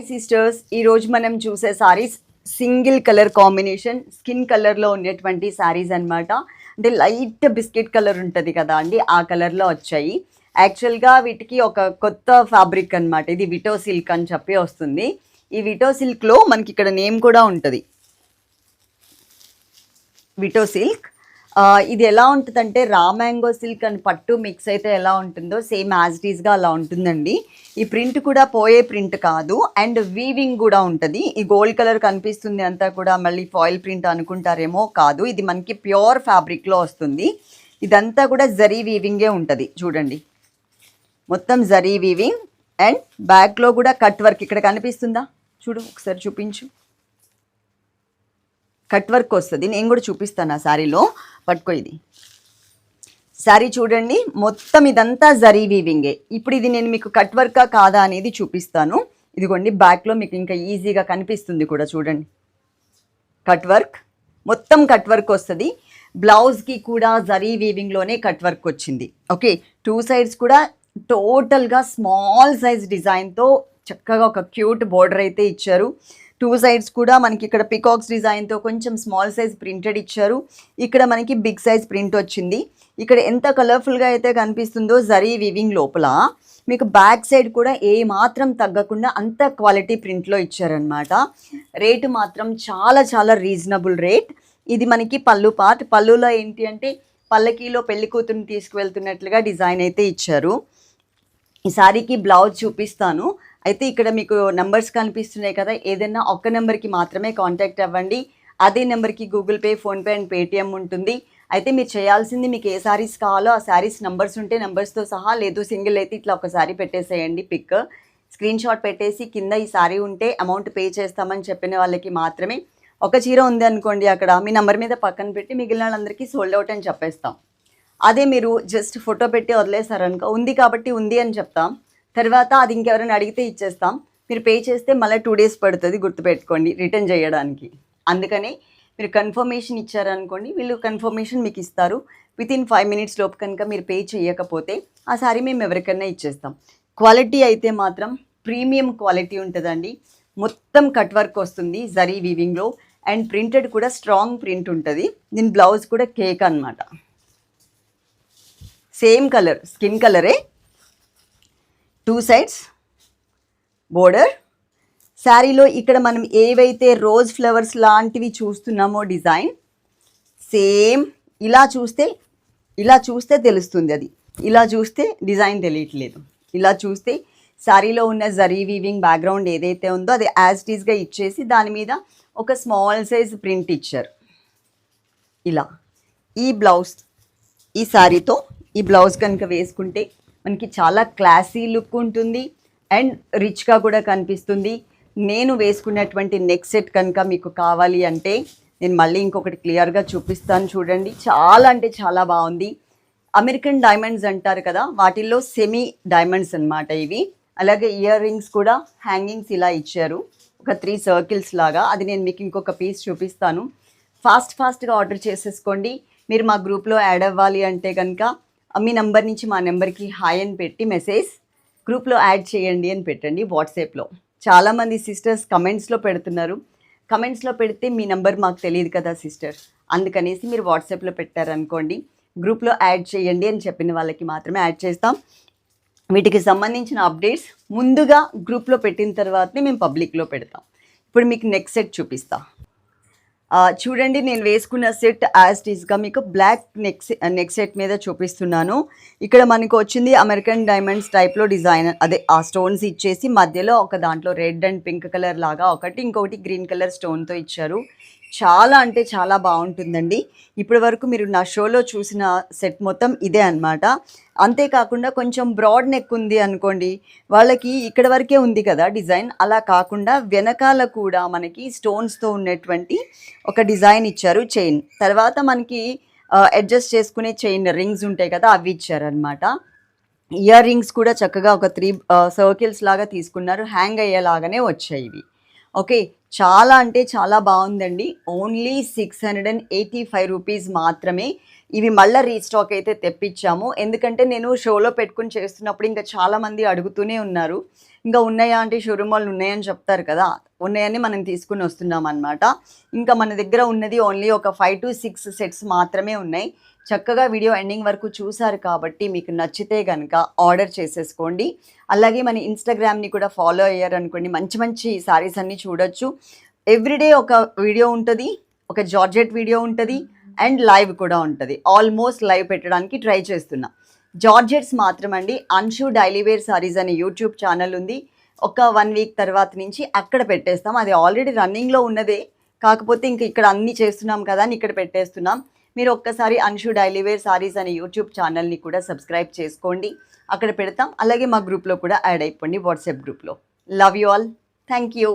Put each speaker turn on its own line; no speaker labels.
Hi sisters ఈరోజు మనం చూసే sarees single colour combination skin కలర్లో ఉండేటువంటి సారీస్ అన్నమాట. అంటే లైట్ బిస్కెట్ కలర్ ఉంటుంది కదా అండి ఆ కలర్లో వచ్చాయి. యాక్చువల్గా వీటికి ఒక కొత్త ఫ్యాబ్రిక్ అన్నమాట ఇది విటో సిల్క్ అని చెప్పి వస్తుంది. ఈ విటో సిల్క్లో మనకి ఇక్కడ నేమ్ కూడా ఉంటుంది. విటో సిల్క్ ఇది ఎలా ఉంటుందంటే రా మ్యాంగో సిల్క్ అండ్ పట్టు మిక్స్ అయితే ఎలా ఉంటుందో సేమ్ యాజ్ ఇట్ అలా ఉంటుందండి. ఈ ప్రింట్ కూడా పోయే ప్రింట్ కాదు. అండ్ వీవింగ్ కూడా ఉంటుంది. ఈ గోల్డ్ కలర్ కనిపిస్తుంది అంతా కూడా మళ్ళీ ఫాయిల్ ప్రింట్ అనుకుంటారేమో కాదు. ఇది మనకి ప్యూర్ ఫ్యాబ్రిక్లో వస్తుంది. ఇదంతా కూడా జరీ వీవింగే ఉంటుంది. చూడండి. మొత్తం జరీ వీవింగ్ అండ్ బ్యాక్లో కూడా కట్ వర్క్ ఇక్కడ కనిపిస్తుందా? చూడు ఒకసారి చూపించు. కట్ వర్క్ వస్తుంది. నేను కూడా చూపిస్తాను ఆ శారీలో పట్టుకో ఇది. శారీ చూడండి. మొత్తం ఇదంతా జరీ వీవింగే. ఇప్పుడు ఇది నేను మీకు కట్ వర్కా కాదా అనేది చూపిస్తాను. ఇదిగోండి బ్యాక్లో మీకు ఇంకా ఈజీగా కనిపిస్తుంది కూడా చూడండి. Cut work. మొత్తం కట్ వర్క్ వస్తుంది. బ్లౌజ్కి కూడా జరీ వీవింగ్లోనే కట్ వర్క్ వచ్చింది. ఓకే టూ సైడ్స్ కూడా టోటల్గా స్మాల్ సైజ్ డిజైన్తో చక్కగా ఒక క్యూట్ బోర్డర్ అయితే ఇచ్చారు. టూ సైడ్స్ కూడా మనకి ఇక్కడ పికాక్స్ డిజైన్తో కొంచెం స్మాల్ సైజ్ ప్రింటెడ్ ఇచ్చారు. ఇక్కడ మనకి బిగ్ సైజ్ ప్రింట్ వచ్చింది. ఇక్కడ ఎంత కలర్ఫుల్గా అయితే కనిపిస్తుందో జరీ వివింగ్ లోపల. మీకు బ్యాక్ సైడ్ కూడా ఏ మాత్రం తగ్గకుండా అంత క్వాలిటీ ప్రింట్లో ఇచ్చారనమాట రేటు మాత్రం చాలా చాలా రీజనబుల్ రేట్ ఇది మనకి పళ్ళు పార్ట్ పళ్ళులో ఏంటి అంటే పల్లకీలో పెళ్ళి కూతురుని తీసుకువెళ్తున్నట్లుగా డిజైన్ అయితే ఇచ్చారు. ఈ శారీకి బ్లౌజ్ చూపిస్తాను. అయితే ఇక్కడ మీకు నంబర్స్ కనిపిస్తున్నాయి కదా ఏదైనా ఒక్క నెంబర్కి మాత్రమే కాంటాక్ట్ అవ్వండి. అదే నెంబర్కి Google Pay PhonePe and Paytm ఉంటుంది. అయితే మీరు చేయాల్సింది మీకు ఏ శారీస్ కావాలో ఆ శారీస్ నెంబర్స్ ఉంటే నెంబర్స్తో సహా లేదు సింగిల్ అయితే ఇట్లా ఒకసారి పెట్టేసేయండి పిక్ స్క్రీన్ షాట్ పెట్టేసి కింద ఈ శారీ ఉంటే అమౌంట్ పే చేస్తామని చెప్పిన వాళ్ళకి మాత్రమే. ఒక చీర ఉంది అనుకోండి అక్కడ మీ నెంబర్ మీద పక్కన పెట్టి మిగిలిన వాళ్ళందరికీ సోల్డ్ అవుట్ అని చెప్పేస్తాం. అదే మీరు జస్ట్ ఫోటో పెట్టి వదిలేసారనుకో ఉంది కాబట్టి ఉంది అని చెప్తాం. తర్వాత అది ఇంకెవరైనా అడిగితే ఇచ్చేస్తాం. మీరు పే చేస్తే మళ్ళీ టూ డేస్ పడుతుంది గుర్తుపెట్టుకోండి రిటర్న్ చేయడానికి. అందుకని మీరు కన్ఫర్మేషన్ ఇచ్చారనుకోండి వీళ్ళు కన్ఫర్మేషన్ మీకు ఇస్తారు. విత్ ఇన్ ఫైవ్ మినిట్స్ లోపు కనుక మీరు పే చేయకపోతే ఆ సారీ మేము ఎవరికైనా ఇచ్చేస్తాం. క్వాలిటీ అయితే మాత్రం ప్రీమియం క్వాలిటీ ఉంటుందండి. మొత్తం కట్ వర్క్ వస్తుంది జరీ వీవింగ్లో అండ్ ప్రింటెడ్ కూడా స్ట్రాంగ్ ప్రింట్ ఉంటుంది. దీని బ్లౌజ్ కూడా కేక్ అనమాట సేమ్ కలర్ స్కిన్ కలరే టూ సైడ్స్ బోర్డర్ శారీలో ఇక్కడ మనం ఏవైతే రోజ్ ఫ్లవర్స్ లాంటివి చూస్తున్నామో డిజైన్ సేమ్ ఇలా చూస్తే ఇలా చూస్తే తెలుస్తుంది అది. ఇలా చూస్తే డిజైన్ తెలియట్లేదు. ఇలా చూస్తే శారీలో ఉన్న జరీ వీవింగ్ బ్యాక్గ్రౌండ్ ఏదైతే ఉందో అది యాజ్ టీజ్గా ఇచ్చేసి దాని మీద ఒక స్మాల్ సైజ్ ప్రింట్ ఇచ్చారు. ఇలా. ఈ బ్లౌజ్ ఈ శారీతో ఈ బ్లౌజ్ కనుక వేసుకుంటే మనకి చాలా క్లాసీ లుక్ ఉంటుంది అండ్ రిచ్గా కూడా కనిపిస్తుంది. నేను వేసుకున్నటువంటి నెక్ సెట్ కనుక మీకు కావాలి అంటే నేను మళ్ళీ ఇంకొకటి క్లియర్గా చూపిస్తాను చూడండి. చాలా అంటే చాలా బాగుంది. అమెరికన్ డైమండ్స్ అంటారు కదా వాటిల్లో సెమీ డైమండ్స్ అన్నమాట ఇవి. అలాగే ఇయర్ రింగ్స్ కూడా హ్యాంగింగ్స్ ఇలా ఇచ్చారు. ఒక త్రీ సర్కిల్స్ లాగా. అది నేను మీకు ఇంకొక పీస్ చూపిస్తాను. ఫాస్ట్ ఫాస్ట్గా ఆర్డర్ చేసేసుకోండి. మీరు మా గ్రూప్లో యాడ్ అవ్వాలి అంటే కనుక మీ నెంబర్ నుంచి మా నెంబర్కి హాయ్ అని పెట్టి మెసేజ్ గ్రూప్లో యాడ్ చేయండి అని పెట్టండి వాట్సాప్లో. చాలామంది సిస్టర్స్ కమెంట్స్లో పెడుతున్నారు. కమెంట్స్లో పెడితే మీ నెంబర్ మాకు తెలియదు కదా సిస్టర్. అందుకనేసి మీరు వాట్సాప్లో పెట్టారనుకోండి. గ్రూప్లో యాడ్ చేయండి అని చెప్పిన వాళ్ళకి మాత్రమే యాడ్ చేస్తాం. వీటికి సంబంధించిన అప్డేట్స్ ముందుగా గ్రూప్లో పెట్టిన తర్వాతనే మేము పబ్లిక్లో పెడతాం. ఇప్పుడు మీకు నెక్స్ట్ సెట్ చూపిస్తాను చూడండి నేను వేసుకున్న సెట్ యాజ్ టీజ్గా మీకు బ్లాక్ నెక్ నెక్ సెట్ మీద చూపిస్తున్నాను. ఇక్కడ మనకు వచ్చింది అమెరికన్ డైమండ్స్ టైప్లో డిజైన్ అదే ఆ స్టోన్స్ ఇచ్చేసి మధ్యలో ఒక దాంట్లో రెడ్ అండ్ పింక్ కలర్ లాగా ఒకటి ఇంకొకటి గ్రీన్ కలర్ స్టోన్తో ఇచ్చారు. చాలా అంటే చాలా బాగుంటుందండి. ఇప్పటి వరకు మీరు నా షోలో చూసిన సెట్ మొత్తం ఇదే అన్నమాట. అంతేకాకుండా కొంచెం బ్రాడ్ నెక్ ఉంది అనుకోండి వాళ్ళకి ఇక్కడ వరకే ఉంది కదా డిజైన్. అలా కాకుండా వెనకాల కూడా మనకి స్టోన్స్తో ఉన్నటువంటి ఒక డిజైన్ ఇచ్చారు చైన్. తర్వాత మనకి అడ్జస్ట్ చేసుకునే చైన్ రింగ్స్ ఉంటాయి కదా అవి ఇచ్చారనమాట ఇయర్ రింగ్స్ కూడా చక్కగా ఒక త్రీ సర్కిల్స్ లాగా తీసుకున్నారు. హ్యాంగ్ అయ్యేలాగానే వచ్చాయి ఇవి. ఓకే చాలా అంటే చాలా బాగుందండి. Only six hundred and eighty five rupees మాత్రమే. ఇవి మళ్ళీ రీస్టాక్ అయితే తెప్పించాము. ఎందుకంటే నేను షోలో పెట్టుకుని చేస్తున్నప్పుడు ఇంకా చాలామంది అడుగుతూనే ఉన్నారు. ఇంకా ఉన్నాయా అంటే షోరూమ్ వాళ్ళు ఉన్నాయని చెప్తారు కదా. ఉన్నాయని మనం తీసుకుని వస్తున్నాం అనమాట ఇంకా మన దగ్గర ఉన్నది ఓన్లీ ఒక ఫైవ్ టు సిక్స్ సెట్స్ మాత్రమే ఉన్నాయి. చక్కగా వీడియో ఎండింగ్ వరకు చూశారు కాబట్టి మీకు నచ్చితే కనుక ఆర్డర్ చేసేసుకోండి. అలాగే మన ఇన్స్టాగ్రామ్ని కూడా ఫాలో అయ్యారనుకోండి మంచి మంచి సారీస్ అన్నీ చూడొచ్చు. ఎవ్రీడే ఒక వీడియో ఉంటుంది ఒక జార్జెట్ వీడియో ఉంటుంది అండ్ లైవ్ కూడా ఉంటుంది. ఆల్మోస్ట్ లైవ్ పెట్టడానికి ట్రై చేస్తున్నా. జార్జెట్స్ మాత్రమండి అన్షు డైలీ వేర్ సారీస్ అనే యూట్యూబ్ ఛానల్ ఉంది. ఒక వన్ వీక్ తర్వాత నుంచి అక్కడ పెట్టేస్తాం. అది ఆల్రెడీ రన్నింగ్లో ఉన్నదే. కాకపోతే ఇంక ఇక్కడ అన్నీ చేస్తున్నాం కదా అని ఇక్కడ పెట్టేస్తున్నాం. మీరు ఒక్కసారి అంశు డైలీవేర్ సారీస్ అనే యూట్యూబ్ ఛానల్ని కూడా సబ్స్క్రైబ్ చేసుకోండి. అక్కడ పెడతాం. అలాగే మా గ్రూప్లో కూడా యాడ్ అయిపోండి. వాట్సాప్ గ్రూప్లో love you all thank you